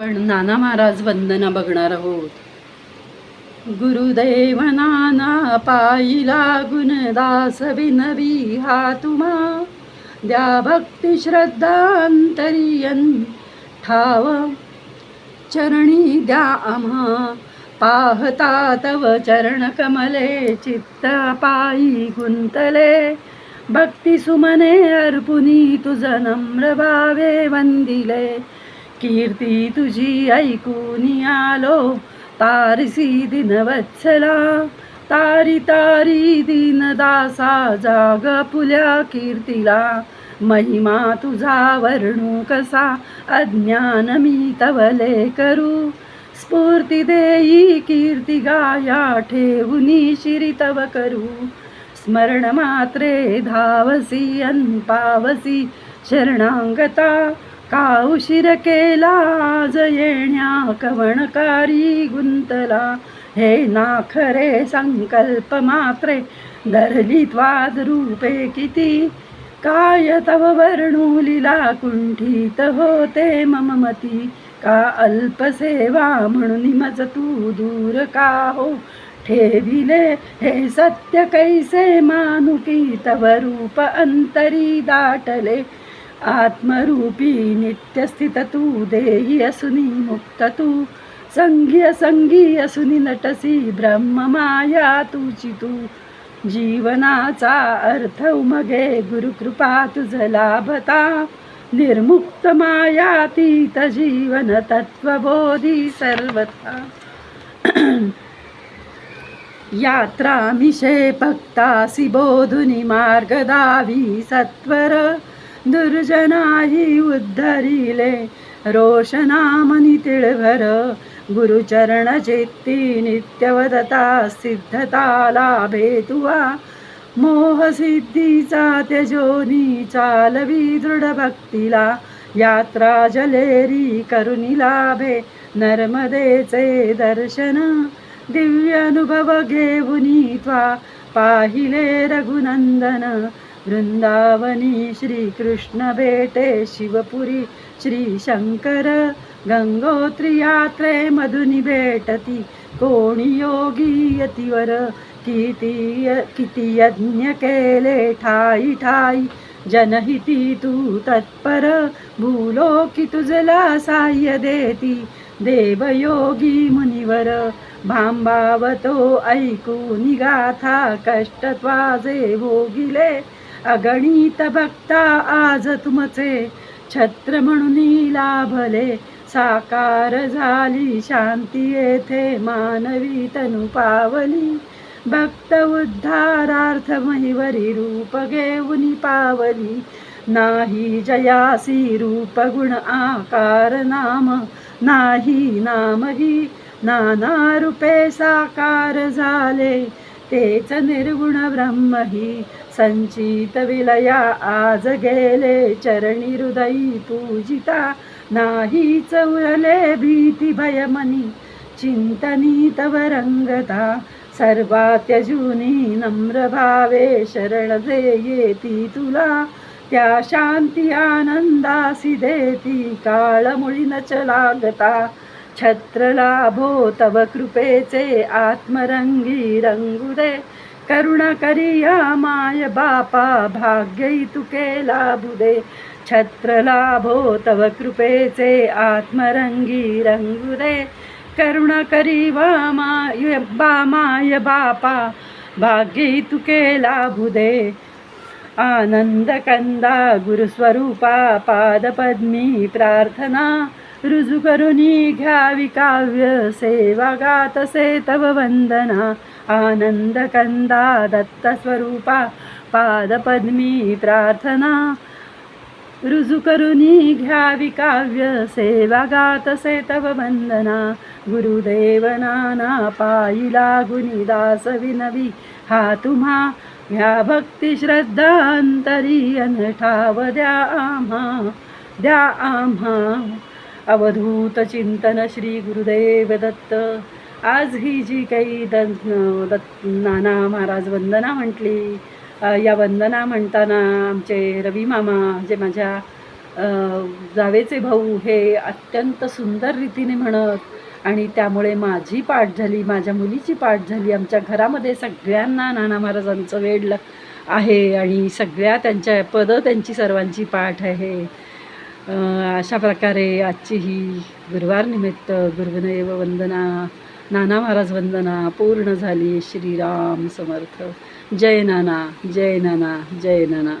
पण नाना महाराज वंदना बघणार आहोत. गुरुदेव नाना पायी लागून दास विनवी हा तुम्हा द्या भक्ती श्रद्धांतरियन ठाव. चरणी द्या आम्हा पाहता तव चरण कमले चित्त पायी गुंतले. भक्ती सुमने अर्पुनी तुझ नम्र भावे वंदिले. कीर्ती तुझी ऐकून आलो. तारसी दिनवत्सला तारी तारी दीनदासा जाग पुल्या कीर्तीला. महिमा तुझा वर्णू कसा? अज्ञान मी तवले करू. स्फूर्ती देई कीर्ती गाया ठेवुनी शिरी तव करू. स्मरण मात्रे धावसी अनपावसी शरणांगता. का उशीर केला आज येण्या कवणकारी गुंतला? हे ना खरे संकल्प मात्रे धरली रूपे किती? काय तव वर्णुलीला कुंठित होते मम मती? का अल्पसेवा म्हणून मज तू दूर का हो? ठेविले हे सत्य कैसे मानुकी तव रूप अंतरी दाटले आत्मरूपी नित्यस्थित तू देही असुनी मुक्त तू संगी असंगी असुनी नटसी ब्रह्ममाया तुची तू जीवनाचा अर्थ उमगे गुरुकृपा तुझ लाभता. निर्मुक्त मायातीत जीवन तत्वबोधी सर्वथा. यात्रामिषे भक्तासि बोधुनि मार्गदावी सत्वर. दुर्जनाही उद्धरिले. रोषनामनी तिळभर. गुरुचरण चित्ती नित्यवदता सिद्धता लाभे तुवा. मोह सिद्धीचा त्यजोनी चालवी दृढ भक्तीला. यात्रा जलेरी करुणी लाभे. नर्मदेचे दर्शन. दिव्यानुभव घेऊनी त्वा पाहिले रघुनंदन. वृंदावनी श्रीकृष्ण भेटे शिवपुरी श्री शंकर गंगोत्री यात्रे मधुनी भेटती कोणी योगी यतीवर किती किती यज्ञ केले ठाई ठाई जनहिती तू तत्पर भूलो की तुझला साह्य देती देवयोगी मुनिवर भांबावतो ऐकू निगाथा कष्ट त्वाजे भोगिले अगणित भक्ता आज तुमचे छत्र म्हणून लाभले. साकार झाली शांती येथे मानवी तनु पावली. भक्त उद्धारार्थ महिवरी रूप घेऊन पावली. नाही जयासी रूप गुण आकार नाम नाही नामही नाना रूपे साकार झाले. तेच निर्गुण ब्रह्मही संचित विलया आज गेले चरणी हृदयी पूजिता. नाही चौरले भीती भयमनी चिंतनी तव रंगता. सर्वा त्यजुनी नम्र भावे शरण जे येती तुला. त्या शांती आनंदासी देती काळमुळी न चलागता. छत्र लाभो तव कृपेचे आत्मरंगी रंगुदे करुणा करिया माय बापा भाग्य तुके लाभू दे छत्र लाभो तव कृपेचे आत्मरंगी रंगू दे करुणा करी वा माय बा माय बापा भाग्य तुके लाभू दे आनंद कंदा गुरुस्वरूपा पादपद्मी प्रार्थना. रुजू करुनी घ्यावी काव्य सेवा गातसे तव वंदना. आनंद कंदा दत्त स्वरूपा पादपद्मी प्रार्थना रुजू करुनी घ्यावी काव्य सेवा गातसे तव वंदना गुरुदेव नाना पायी लागुनी दास विनवी हा तुम्हा ह्या भक्ती श्रद्धा अंतरी अनठाव द्या आम्हा द्या आम्हा. अवधूत चिंतन श्री गुरुदेव दत्त आज ही जी काही द दत्त नाना महाराज वंदना म्हटली या वंदना म्हणताना आमचे रवी मामा जे माझ्या जावेचे भाऊ हे अत्यंत सुंदर रीतीने म्हणत आणि त्यामुळे माझी पाठ झाली माझ्या मुलीची पाठ झाली आमच्या घरामध्ये सगळ्यांना नाना महाराजांचं वेड आहे आणि सगळ्या त्यांच्या पदं त्यांची सर्वांची पाठ आहे. अशा प्रकारे आजची ही गुरुवारनिमित्त गुरुनैव वंदना नाना महाराज वंदना पूर्ण झाली श्रीराम समर्थ. जय नाना जय नाना जय नाना.